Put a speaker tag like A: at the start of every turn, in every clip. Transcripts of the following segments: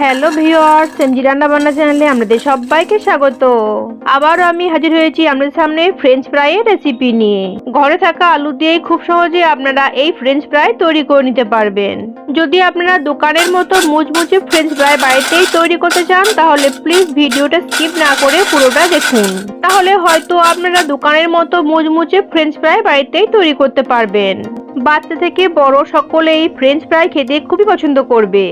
A: Hello viewer CNG রান্না বান্না চ্যানেলে আপনাদের সবাইকে স্বাগত। আবারও আমি হাজির হয়েছি আপনাদের সামনে ফ্রেঞ্চ ফ্রাইয়ের রেসিপি নিয়ে। ঘরে থাকা আলু দিয়েই খুব সহজে আপনারা এই ফ্রেঞ্চ ফ্রাই তৈরি করে নিতে পারবেন। যদি আপনারা দোকানের মতো মুচমুচে ফ্রেঞ্চ ফ্রাই বাড়িতেই তৈরি করতে চান, তাহলে প্লিজ ভিডিওটা স্কিপ না করে পুরোটা দেখুন। তাহলে হয়তো আপনারা দোকানের মতো মুচমুচে ফ্রেঞ্চ ফ্রাই বাড়িতেই তৈরি করতে পারবেন। বাচ্চা থেকে বড় সকলেই ফ্রেঞ্চ ফ্রাই খেতে খুবই পছন্দ করবে।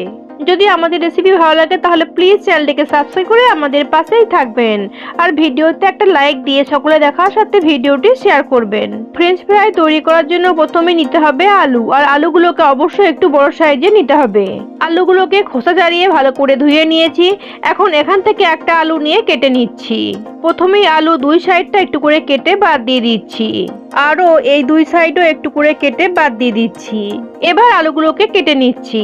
A: যদি আমাদের রেসিপি ভালো লাগে, তাহলে প্লিজ চ্যানেলটিকে সাবস্ক্রাইব করে আমাদের পাশেই থাকবেন। আর ভিডিওতে একটা লাইক দিয়ে সকলে দেখার সাথে ভিডিওটি শেয়ার করবেন। ফ্রেঞ্চ ফ্রাই তৈরি করার জন্য প্রথমে নিতে হবে আলু। আর আলুগুলোকে অবশ্যই একটু বড় সাইজে নিতে হবে। আলুগুলোকে খোসা ছাড়িয়ে ভালো করে ধুয়ে নিয়েছি। এখন এখান থেকে একটা আলু নিয়ে কেটে নিচ্ছি। প্রথমেই আলু দুই সাইডটা একটু করে কেটে বাদ দিয়ে দিচ্ছি। আরও এই দুই সাইডও একটু করে কেটে বাদ দিয়ে দিচ্ছি। এবার আলুগুলোকে কেটে নিচ্ছি।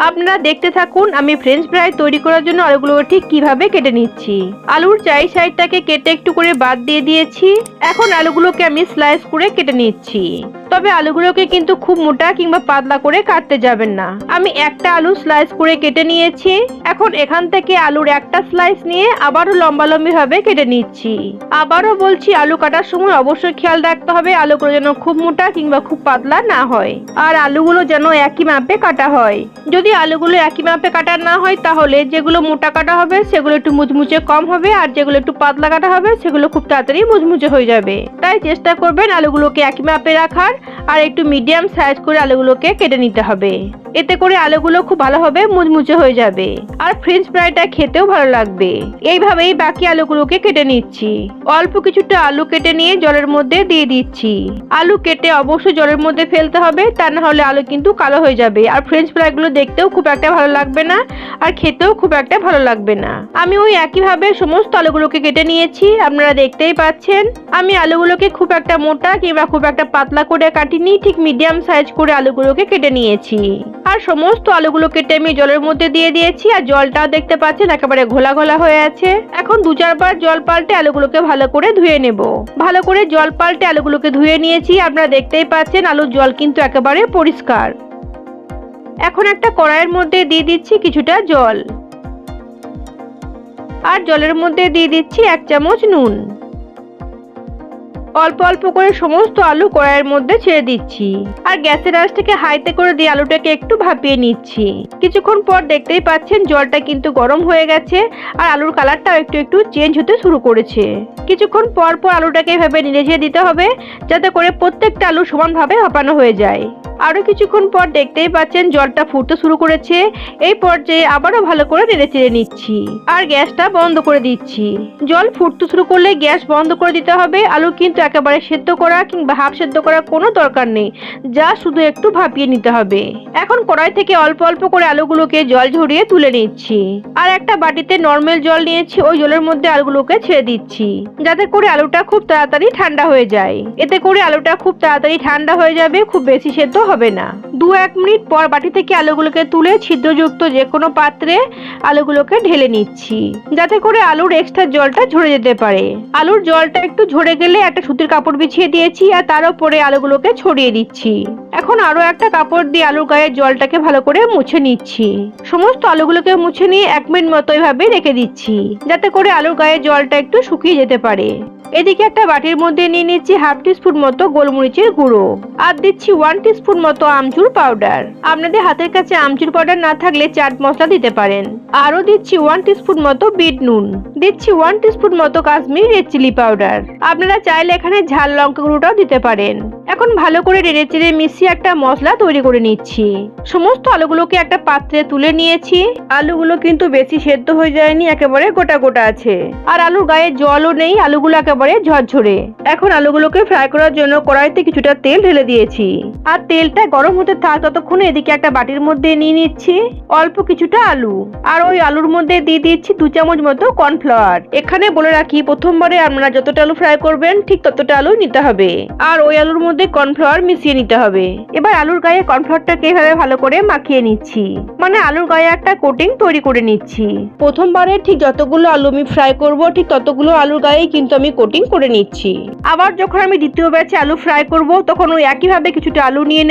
A: আপনারা দেখতে থাকুন, আমি ফ্রেঞ্চ ফ্রাই তৈরি করার জন্য আলুগুলো ঠিক কীভাবে কেটে নিচ্ছি। আলুর চাই সাইডটাকে কেটে একটু করে বাদ দিয়ে দিয়েছি। এখন আলুগুলোকে আমি স্লাইস করে কেটে নিচ্ছি। তবে আলুগুলোকে কিন্তু খুব মোটা কিংবা পাতলা করে কাটতে যাবেন না। আমি একটা আলু স্লাইস করে কেটে নিয়েছি। এখন এখান থেকে আলুর একটা স্লাইস নিয়ে আবারও লম্বালম্বি ভাবে কেটে নিচ্ছি। আবারও বলছি, আলু কাটার সময় অবশ্যই খেয়াল রাখতে হবে, আলুগুলো যেন খুব মোটা কিংবা খুব পাতলা না হয়। আর আলুগুলো যেন একই মাপে কাটা হয়। যদি আলুগুলো একই মাপে কাটা না হয়, তাহলে যেগুলো মোটা কাটা হবে, সেগুলো একটু মুচমুচে কম হবে, আর যেগুলো একটু পাতলা কাটা হবে, সেগুলো খুব তাড়াতাড়ি মুচমুচে হয়ে যাবে। তাই চেষ্টা করবেন আলুগুলোকে একই মাপে রাখার, আর একটু মিডিয়াম সাইজ করে আলুগুলোকে কেটে নিতে হবে। এতে করে আলুগুলো খুব ভালোভাবে মুচমুচে হয়ে যাবে। আর ফ্রেঞ্চ ফ্রাইটা খেতেও ভালো লাগবে। এইভাবেই বাকি আলুগুলোকে কেটে নিচ্ছি। অল্প কিছুটা আলু কেটে নিয়ে জলের মধ্যে দিয়ে দিচ্ছি। আলু কেটে অবশ্যই জলের মধ্যে ফেলতে হবে, তা না হলে আলু কিন্তু কালো হয়ে যাবে। আর ফ্রেঞ্চ ফ্রাইগুলো দেখতেও খুব একটা ভালো লাগবে না, আর খেতেও খুব একটা ভালো লাগবে না। আমি ওই একইভাবে সমস্ত আলুগুলোকে কেটে নিয়েছি, আপনারা দেখতেই পাচ্ছেন। আমি আলুগুলোকে খুব একটা মোটা কিংবা খুব একটা পাতলা করে কাটিনি, ঠিক মিডিয়াম সাইজ করে আলুগুলোকে কেটে নিয়েছি। আর সমস্ত আলুগুলো কেটে আমি জলের মধ্যে দিয়ে দিয়েছি, আর জলটাও দেখতে পাচ্ছেন একেবারে ঘোলা ঘোলা হয়ে আছে। এখন দু চারবার জল পাল্টে আলুগুলোকে ভালো করে ধুয়ে নেব। ভালো করে জল পাল্টে আলুগুলোকে ধুয়ে নিয়েছি, আপনারা দেখতেই পাচ্ছেন আলুর জল কিন্তু একেবারে পরিষ্কার। এখন একটা কড়াইয়ের মধ্যে দিয়ে দিচ্ছি কিছুটা জল। আর জলের মধ্যে দিয়ে দিচ্ছি এক চামচ নুন। অল্প অল্প করে সমস্ত আলু কড়াইয়ের মধ্যে ছেড়ে দিচ্ছি। আর গ্যাসের আঁচটাকে হাইতে করে দিয়ে আলুটাকে একটু ভাপিয়ে নিচ্ছি। কিছুক্ষণ পর দেখতেই পাচ্ছেন জলটা কিন্তু গরম হয়ে গেছে আর আলুর কালারটাও একটু একটু চেঞ্জ হতে শুরু করেছে। কিছুক্ষণ পর পর আলুটাকে এভাবে নেড়ে দিতে হবে, যাতে করে প্রত্যেকটা আলু সমানভাবে হাঁপানো হয়ে যায়। আরও কিছুক্ষণ পর দেখতেই পাচ্ছেন জলটা ফুটতে শুরু করেছে। এই পর্যায়ে আবারও ভালো করে নেড়ে চেড়ে নিচ্ছি। আর গ্যাসটা বন্ধ করে দিচ্ছি। জল ফুটতে শুরু করলে গ্যাস বন্ধ করে দিতে হবে। আলু কিন্তু একেবারে সেদ্ধ করা কিংবা হাফ সেদ্ধ করার কোনো দরকার নেই। যা শুধু একটু ভাপিয়ে নিতে হবে। এখন কড়াই থেকে অল্প অল্প করে আলুগুলোকে জল ঝরিয়ে তুলে নিচ্ছি। আর একটা বাটিতে নর্মাল জল নিয়েছি, ওই জলের মধ্যে আলুগুলোকে ছেড়ে দিচ্ছি। যাতে করে আলুটা খুব তাড়াতাড়ি ঠান্ডা হয়ে যায়। এতে করে আলুটা খুব তাড়াতাড়ি ঠান্ডা হয়ে যাবে, খুব বেশি সেদ্ধ হবে না। দু এক মিনিট পর বাটি থেকে আলুগুলোকে তুলে ছিদ্রযুক্ত যে কোনো পাত্রে আলুগুলোকে ঢেলে নিচ্ছি, যাতে করে আলুর এক্সট্রা জলটা ঝরে যেতে পারে। আলুর জলটা একটু ঝরে গেলে একটা সুতির কাপড় বিছিয়ে দিয়েছি আর তার উপরে আলুগুলোকে ছড়িয়ে দিচ্ছি। এখন আরও একটা কাপড় দিয়ে আলুর গায়ে জলটাকে ভালো করে মুছে নিচ্ছি। সমস্ত আলুগুলোকে মুছে নিয়ে এক মিনিট মতো এভাবে রেখে দিচ্ছি, যাতে করে আলুর গায়ে জলটা একটু শুকিয়ে যেতে পারে। এদিকে একটা বাটির মধ্যে নিয়ে নিচ্ছি হাফ টিস্পুন মতো গোলমরিচের গুঁড়ো। আর দিচ্ছি ওয়ান টিস্পুন মতো আমচুর পাউডার আপনাদের হাতের কাছে আমচুর পাউডার না থাকলে চাট মশলা দিতে পারেন। আরও দিচ্ছি ওয়ান টিস্পুন মতো বিট নুন। দিচ্ছি ওয়ান টিস্পুন মতো কাশ্মীরি রেড চিলি পাউডার আপনারা চাইলে এখানে ঝাল লঙ্কা গুঁড়োটাও দিতে পারেন। এখন ভালো করে নেড়ে চেড়ে মিশিয়ে একটা মশলা তৈরি করে নিচ্ছি। সমস্ত আলুগুলোকে একটা পাত্রে তুলে নিয়েছি। আলুগুলো কিন্তু বেশি সেদ্ধ হয়ে যায়নি, একেবারে গোটা গোটা আছে। আর আলুর গায়ে জলও নেই, আলুগুলো একেবারে ঝরঝরে। এখন আলুগুলোকে ফ্রাই করার জন্য কড়াইতে কিছুটা তেল ঢেলে দিয়েছি। আর তেলটা গরম হতে থাক, ততক্ষণে এদিকে একটা বাটির মধ্যে নিয়ে নিচ্ছি। অল্প কিছুটা আলু। আর ওই আলুর মধ্যে দিয়ে দিচ্ছি দু চামচ মতো কর্নফ্লাওয়ার। এখানে বলে রাখি, প্রথমবারে আপনারা যতটা আলু ফ্রাই করবেন, ঠিক ততটা আলু নিতে হবে। আর ওই আলুর মধ্যে কর্নফ্লাওয়ার মিশিয়ে নিতে হবে। এবার আলুর গায়ে কর্নফ্লাওয়ারটাকে এভাবে ভালো করে মাখিয়ে নিচ্ছি। মানে আলুর গায়ে একটা কোটিং তৈরি করে নিচ্ছি। প্রথমবারে ঠিক যতগুলো আলু আমি ফ্রাই করব, ঠিক ততগুলো আলুর গায়ে কিন্তু আমি কোটিং করে নিচ্ছি। আবার যখন আমি দ্বিতীয় ব্যাচে আলু ফ্রাই করব, তখন ওই একইভাবে কিছুটা আলু নিয়ে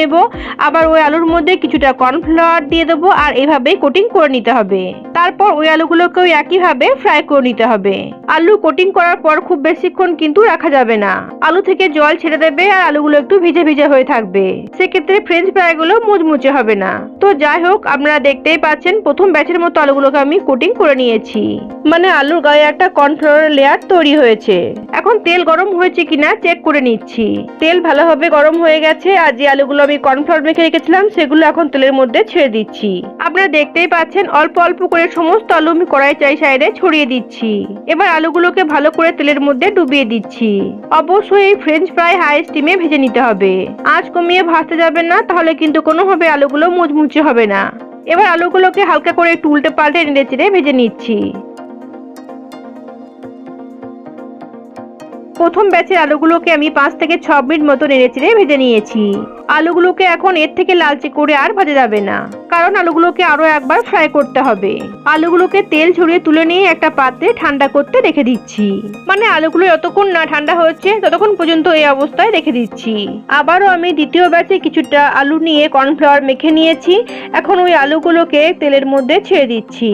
A: আবার ওই আলুর মধ্যে কিছুটা কর্নফ্লাওয়ার দিয়ে দেবো আর এইভাবেই কোটিং করে নিতে হবে। তারপর ওই আলুগুলোকেও একইভাবে ফ্রাই করে নিতে হবে। আলু কোটিং করার পর খুব বেশিক্ষণ কিন্তু রাখা যাবে না। আলু থেকে জল ছেড়ে দেবে আর আলুগুলো একটু ভিজে ভিজে হয়ে থাকবে। সেক্ষেত্রে ফ্রেঞ্চ ফ্রাইগুলো মুচমুচে হবে না। তো যাই হোক, আপনারা দেখতেই পাচ্ছেন, প্রথম ব্যাচের মতো আলুগুলোকে আমি কোটিং করে নিয়েছি। মানে আলুর গায়ে একটা কর্নফ্লাওয়ার লেয়ার তৈরি হয়েছে। এখন তেল গরম হয়েছে কিনা চেক করে নিচ্ছি। তেল ভালোভাবে গরম হয়ে গেছে আর যে আলুগুলো আমি কর্নফ্লাওয়ার মেখে রেখেছিলাম, সেগুলো এখন তেলের মধ্যে ছেড়ে দিচ্ছি। আপনারা দেখতেই পাচ্ছেন, অল্প অল্প করে সমস্ত আলু আমি কড়াই চাই সাইডে ছড়িয়ে দিচ্ছি। এবার আলুগুলোকে ভালো করে তেলের মধ্যে ডুবিয়ে দিচ্ছি। অবশ্যই এই ফ্রেঞ্চ ফ্রাই হাই স্টিমে ভেজে নিতে হবে। আঁচ কমিয়ে ভাজতে যাবে না, তাহলে কিন্তু কোনোভাবে আলুগুলো মুচমুচে হবে না। এবার আলুগুলোকে হালকা করে একটু উল্টে পাল্টে নেড়ে চেড়ে ভেজে নিচ্ছি। প্রথম ব্যাচের আলুগুলোকে আমি পাঁচ থেকে ছ মিনিট মতো নেড়ে চেড়ে ভেজে নিয়েছি। আলুগুলোকে এখন এর থেকে লালচে করে আর ভাজা যাবে না, কারণ আলুগুলোকে আরও একবার ফ্রাই করতে হবে। আলুগুলোকে তেল ছড়িয়ে তুলে নিয়ে একটা পাত্রে ঠান্ডা করতে রেখে দিচ্ছি। মানে আলুগুলো যতক্ষণ না ঠান্ডা হচ্ছে, ততক্ষণ পর্যন্ত এই অবস্থায় রেখে দিচ্ছি। আবারও আমি দ্বিতীয় ব্যাচে কিছুটা আলু নিয়ে কর্নফ্লাওয়ার মেখে নিয়েছি। এখন ওই আলুগুলোকে তেলের মধ্যে ছেড়ে দিচ্ছি।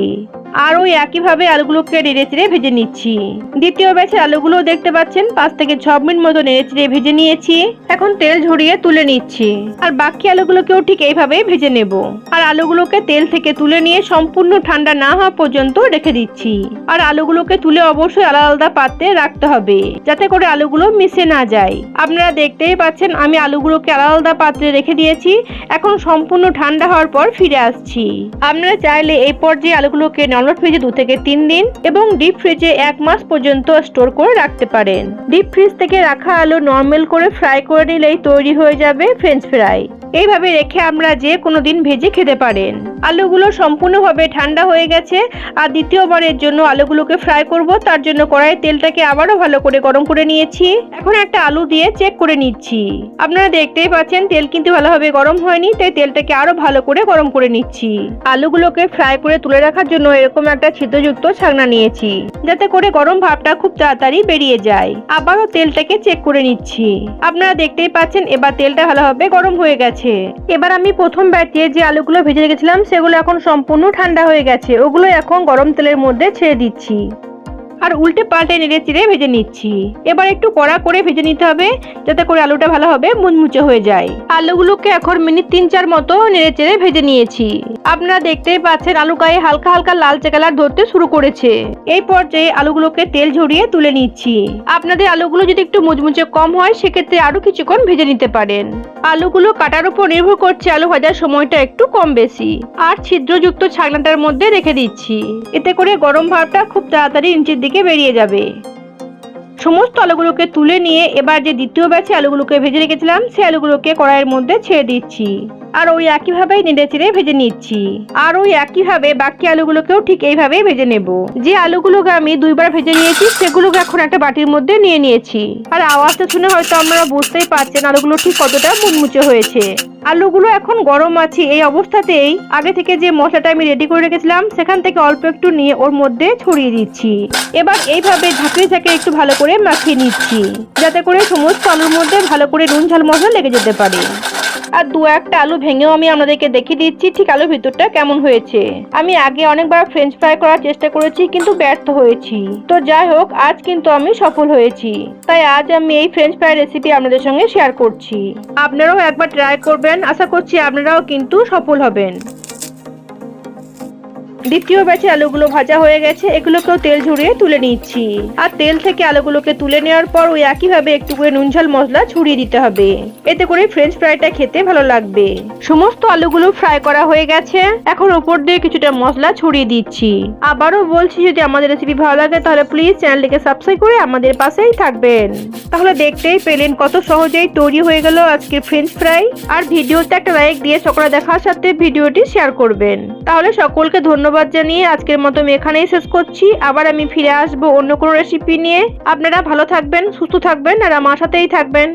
A: আর ওই একইভাবে আলুগুলোকে নেড়ে চেড়ে ভেজে নিচ্ছি। দ্বিতীয় ব্যাচের আলুগুলো দেখতে পাচ্ছেন, পাঁচ থেকে ছ মিনিট মতো নেড়ে চেড়ে ভেজে নিয়েছি। এখন তেল ঝরিয়ে তুলে নিচ্ছি। আর বাকি আলুগুলোকেও ঠিক এইভাবেই ভেজে নেব। আর আলুগুলোকে তেল থেকে তুলে নিয়ে সম্পূর্ণ ঠান্ডা না হওয়া পর্যন্ত রেখে দিচ্ছি। আর আলুগুলোকে তুলে অবশ্যই আলাদা আলাদা পাত্রে রাখতে হবে, যাতে করে আলুগুলো মিশে না যায়। আপনারা দেখতেই পাচ্ছেন, আমি আলুগুলোকে আলাদা আলাদা পাত্রে রেখে দিয়েছি। এখন সম্পূর্ণ ঠান্ডা হওয়ার পর ফিরে আসছি। আপনারা চাইলে এই পর্যায়ে আলুগুলোকে নর্মাল ফ্রিজে দু থেকে তিন দিন এবং ডিপ ফ্রিজে এক মাস পর্যন্ত স্টোর করে রাখতে পারেন। ডিপ ফ্রিজ থেকে রাখা আলু নর্মাল করে ফ্রাই করে নিলেই তৈরি হয়ে যাবে ফ্রেঞ্চ ফ্রাই এইভাবে রেখে আমরা যে কোনো দিন ভেজে খেতে পারেন। আলুগুলো সম্পূর্ণভাবে ঠান্ডা হয়ে গেছে, আর দ্বিতীয়বারের জন্য আলুগুলোকে ফ্রাই করব, তার জন্য কড়াই তেলটাকে আবারও ভালো করে গরম করে নিয়েছি। এখন একটা আলু দিয়ে চেক করে নিচ্ছি। আপনারা দেখতেই পাচ্ছেন, তেল কিন্তু ভালোভাবে গরম হয়নি, তাই তেলটাকে আরও ভালো করে গরম করে নিচ্ছি। আলুগুলোকে ফ্রাই করে তুলে রাখার জন্য এরকম একটা ছিদ্রযুক্ত ছাকনা নিয়েছি, যাতে করে গরম ভাবটা খুব তাড়াতাড়ি বেরিয়ে যায়। আবারও তেলটাকে চেক করে নিচ্ছি। আপনারা দেখতেই পাচ্ছেন, এবার তেলটা ভালোভাবে গরম হয়ে গেছে। এবার আমি প্রথম ব্যাটে যে আলুগুলো ভেজে রেখেছিলাম, সেগুলো এখন সম্পূর্ণ ঠান্ডা হয়ে গেছে। ওগুলো এখন গরম তেলের মধ্যে ছেড়ে দিচ্ছি। আর উল্টে পাল্টে নেড়ে চিড়ে ভেজে নিচ্ছি। এবার একটু কড়া করে ভেজে নিতে হবে, যাতে করে আলুটা ভালোভাবে মুচমুচে হয়ে যায়। আলুগুলোকে এখন মিনিট তিন চার মতো নেড়ে চেড়ে ভেজে নিয়েছি। আপনারা দেখতেই পাচ্ছেন, আলু গায়ে হালকা হালকা লালচে কালার ধরতে শুরু করেছে। এই পর্যায়ে আলুগুলোকে তেল ঝরিয়ে তুলে নিচ্ছি। আপনাদের আলুগুলো যদি একটু মুচমুচে কম হয়, সেক্ষেত্রে আরও কিছুক্ষণ ভেজে নিতে পারেন। আলুগুলো কাটার উপর নির্ভর করছে আলু ভাজার সময়টা একটু কম বেশি। আর ছিদ্রযুক্ত ছাগনাটার মধ্যে রেখে দিচ্ছি। এতে করে গরম ভাবটা খুব তাড়াতাড়ি নিচের দিকে বেরিয়ে যাবে। সমস্ত আলুগুলোকে তুলে নিয়ে এবার যে দ্বিতীয় ব্যাচে আলুগুলোকে ভেজে রেখেছিলাম, সেই আলুগুলোকে কড়াইয়ের মধ্যে ছেড়ে দিচ্ছি। আর ওই একইভাবেই নেড়ে চেড়ে ভেজে নিচ্ছি। আর ওই একইভাবে বাকি আলুগুলোকেও ঠিক এইভাবেই ভেজে নেব। যে আলুগুলোকে আমি দুইবার ভেজে নিয়েছি, সেগুলোকে এখন একটা বাটির মধ্যে নিয়ে নিয়েছি। আর আওয়াজটা শুনে হয়তো আপনারা বুঝতেই পারছেন আলুগুলো ঠিক কতটা মুচমুচে হয়েছে। আলুগুলো এখন গরম আছে এই অবস্থাতেই। আগে থেকে যে মশলাটা আমি রেডি করে রেখেছিলাম, সেখান থেকে অল্প একটু নিয়ে ওর মধ্যে ছড়িয়ে দিচ্ছি। এবার এইভাবে ঝাঁকিয়ে ঝাঁকিয়ে একটু ভালো করে মাখিয়ে নিচ্ছি, যাতে করে সমস্ত আলুর মধ্যে ভালো করে নুন ঝাল মশলা লেগে যেতে পারে। আর দু একটা আলু ভেঙেও আমি আপনাদেরকে দেখিয়ে দিচ্ছি, ঠিক আলুর ভিতরটা কেমন হয়েছে। আমি আগে অনেকবার ফ্রেঞ্চ ফ্রাই করার চেষ্টা করেছি, কিন্তু ব্যর্থ হয়েছি। তো যাই হোক, আজ কিন্তু আমি সফল হয়েছি। তাই আজ আমি এই ফ্রেঞ্চ ফ্রাই রেসিপি আপনাদের সঙ্গে শেয়ার করছি। আপনারাও একবার ট্রাই করবেন, আশা করছি আপনারাও কিন্তু সফল হবেন। দ্বিতীয় ব্যাচে আলুগুলো ভাজা হয়ে গেছে, এগুলোকেও তেল ঝরিয়ে তুলে নিচ্ছি। আর তেল থেকে আলুগুলোকে তুলে নেওয়ার পর ওই একইভাবে একটু করে নুন, ঝাল, মশলা ছড়িয়ে দিতে হবে। এতে করে ফ্রেঞ্চ ফ্রাইটা খেতে ভালো লাগবে। সমস্ত আলুগুলো ফ্রাই করা হয়ে গেছে। এখন উপর দিয়ে কিছুটা মশলা ছড়িয়ে দিচ্ছি। আবারও বলছি, যদি আমাদের রেসিপি ভালো লাগে, তাহলে প্লিজ চ্যানেলটিকে সাবস্ক্রাইব করে আমাদের পাশেই থাকবেন। তাহলে দেখতেই পেলেন কত সহজেই তৈরি হয়ে গেল আজকে ফ্রেঞ্চ ফ্রাই আর ভিডিওতে একটা লাইক দিয়ে সকলে দেখার সাথে ভিডিওটি শেয়ার করবেন। তাহলে সকলকে ধন্যবাদ জানিয়ে আজকের মতো এখানেই শেষ করছি। আবার আমি ফিরে আসব অন্য কোনো রেসিপি নিয়ে। আপনারা ভালো থাকবেন, সুস্থ থাকবেন, আর আমার সাথেই থাকবেন।